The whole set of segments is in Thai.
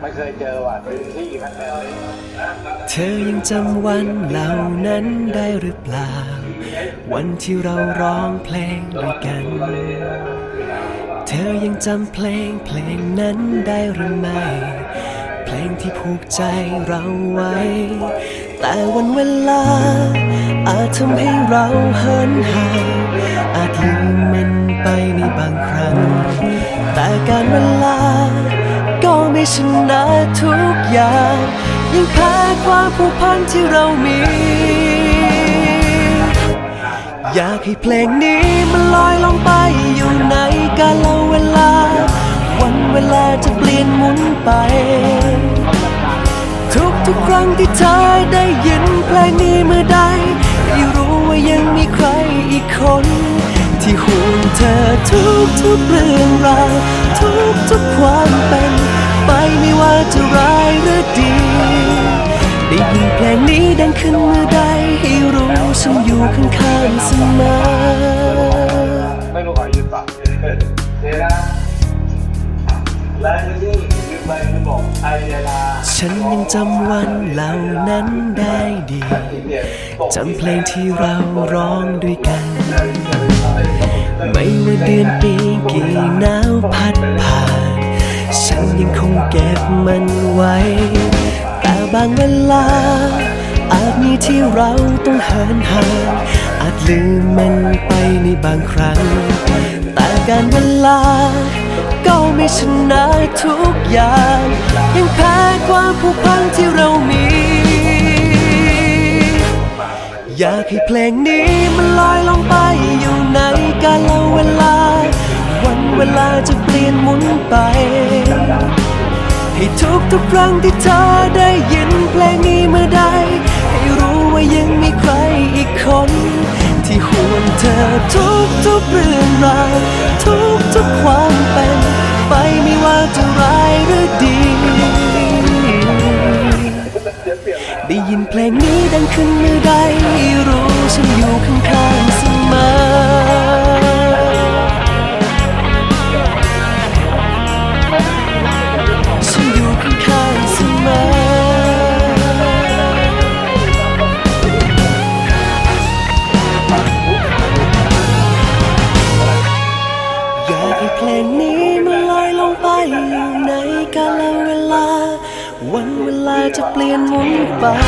ไม่เคยเจอว่ะพื้นที่นาดนี้เธอยังจำวันเหล่านั้นได้หรือเปล่า วันที่เราร้องเพลงด้วยกัน เธอยังจำเพลงเพลงนั้นได้หรือไม่ เพลงที่ผูกใจเราไว้ แต่วันเวลา อาจทำให้เราเหินห่างอาจลืมมัน ไปในบางครั้ง แต่การเวลา ก็ไม่ชนะทุกอย่าง ยังแพ้ความผูกพันที่เรามี อยากให้เพลงนี้มันลอยลงไปอยู่ในกาลเวลา วันเวลาจะเปลี่ยนหมุนไป ทุกทุกครั้งที่เธอได้ยินเพลงนี้เมื่อใดให้รู้ว่ายังมีใครอีกคน ที่ห่วงเธอทุกทุกเรื่องราวทุกทุกความเป็นไปไม่ว่าจะร้ายหรือดี ได้ยินเพลงนี้ดังขึ้นเมื่อใดให้รู้ฉันอยู่ข้างๆเสมอไม่รู้ขอยืนฝั่งเดี๋ยวนะแล้วนี่ยืนไปมันบอกไอเวลาฉันยังจำวันเหล่านั้นได้ดีจำเพลงที่เราร้องด้วยกัน เดือนปีกี่หนาวพัดผ่าน ฉันยังคงเก็บมันไว้ แต่บางเวลา อาจมีที่เราต้องเหินห่าง อาจลืมมันไปในบางครั้ง แต่การเวลา ก็ไม่ชนะทุกอย่าง ยังแพ้ความผูกพันที่เรามี อยากให้เพลงนี้มันลอยลงไปอยู่ในกาลเวลา วันเวลาจะเปลี่ยนหมุนไป ให้ทุกทุกครั้งที่เธอได้ยินเพลงนี้เมื่อใด ให้รู้ว่ายังมีใครอีกคน ที่ห่วงเธอทุกทุกเรื่องราวทุกทุกความเป็น ไปไม่ว่าจะร้ายหรือดี ได้ยินเพลงนี้ดังขึ้นเมื่อใดรู้ฉันอยู่ข้างๆเสมอ ไป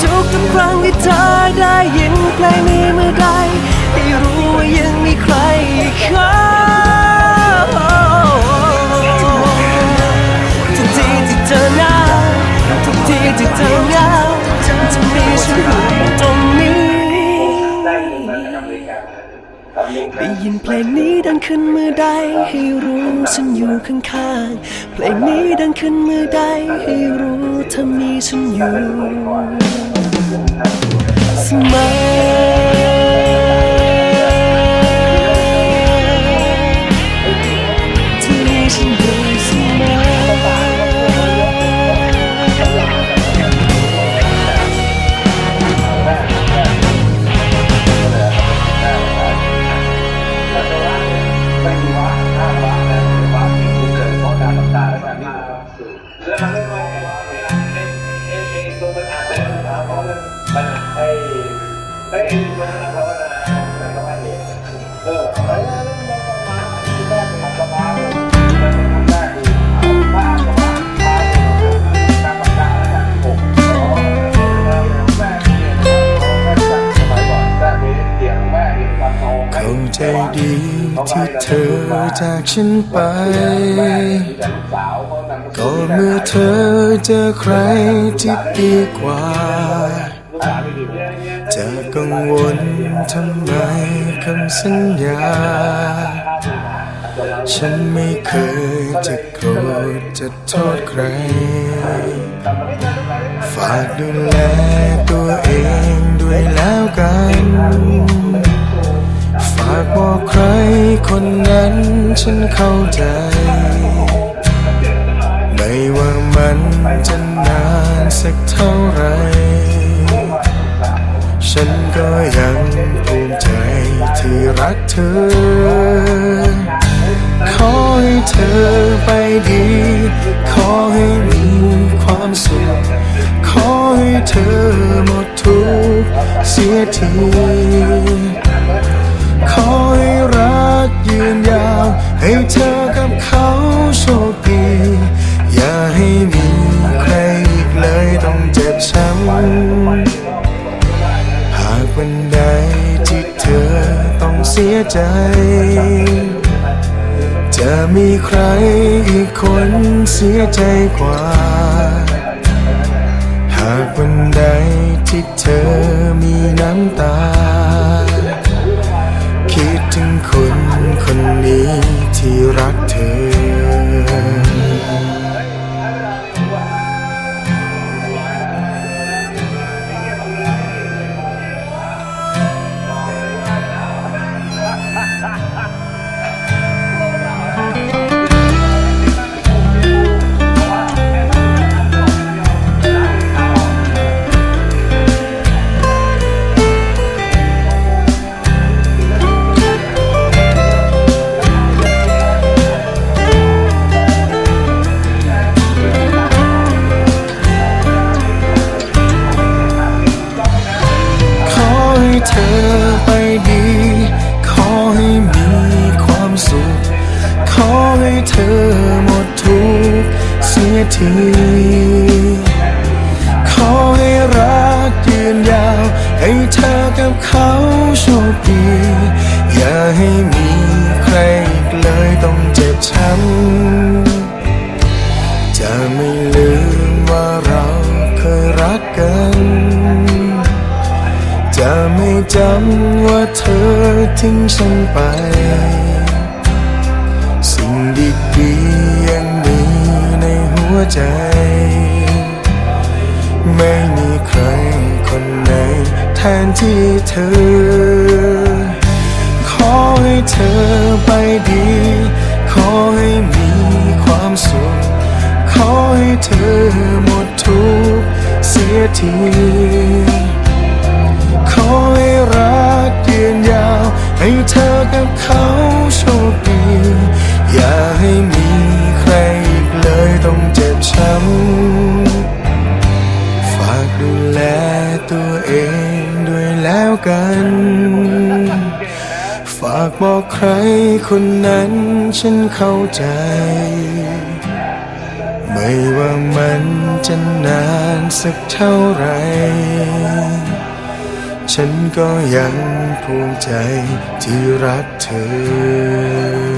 ทุกทุกครั้งที่เธอได้ยินเพลงนี้เมื่อใดให้รู้ว่ายังมีใครอีกคนทุกทีที่เธอหนาวทุกทีที่เธอเหงาจะมีฉันอยู่ตรงนี้ ได้เงินมาจากอเมริกากับลิงก์ได้ยินเพลงนี้ดังขึ้นเมื่อใด ให้รู้ฉันอยู่ข้างๆเพลงนี้ดังขึ้นเมื่อใด ให้รู้เธอมีฉันอยู่เสมอ ที่เธอจากฉันไป ก็เมื่อเธอเจอใครที่ดีกว่า จะกังวลทำไมคำสัญญา ฉันไม่เคยจะโกรธจะโทษใคร ฝากดูแลตัวเองด้วย คนนั้นฉันเข้าใจ ไม่ว่ามันจะนานสักเท่าไร ฉันก็ยังภูมิใจที่รักเธอ ขอให้เธอไปดี ขอให้มีความสุข ขอให้เธอหมดทุกเสียทีขอ กยืนยาว ให้เธอกับเขาโชคดี อย่าให้มีใครอีกเลยต้องเจ็บช้ำหากวันใดที่เธอต้องเสียใจ จะมีใครอีกคนเสียใจกว่า หากวันใดที่เธอมีน้ำตา คิดถึงคนคนนี้ที่รักเธอ เธอไปดี ขอให้มีความสุข ขอให้เธอหมดทุกเสียที ขอให้รักยืนยาว ให้เธอกับเขาโชคดี อย่าให้มีใครอีกเลยต้องเจ็บช้ำจะไม่ลืมว่าเราเคยรักกัน จำว่าเธอทิ้งฉันไป สิ่งดีๆยังมีในหัวใจ ไม่มีใครคนไหนแทนที่เธอ ขอให้เธอไปดี ขอให้มีความสุข ขอให้เธอหมดทุกข์เสียที เธอกับเขาโชคดี อย่าให้มีใครอีกเลยต้องเจ็บช้ำฝากดูแลตัวเองด้วยแล้วกัน ฝากบอกใครคนนั้นฉันเข้าใจ ไม่ว่ามันจะนานสักเท่าไหร่ ฉันก็ยังภูมิใจที่รักเธอ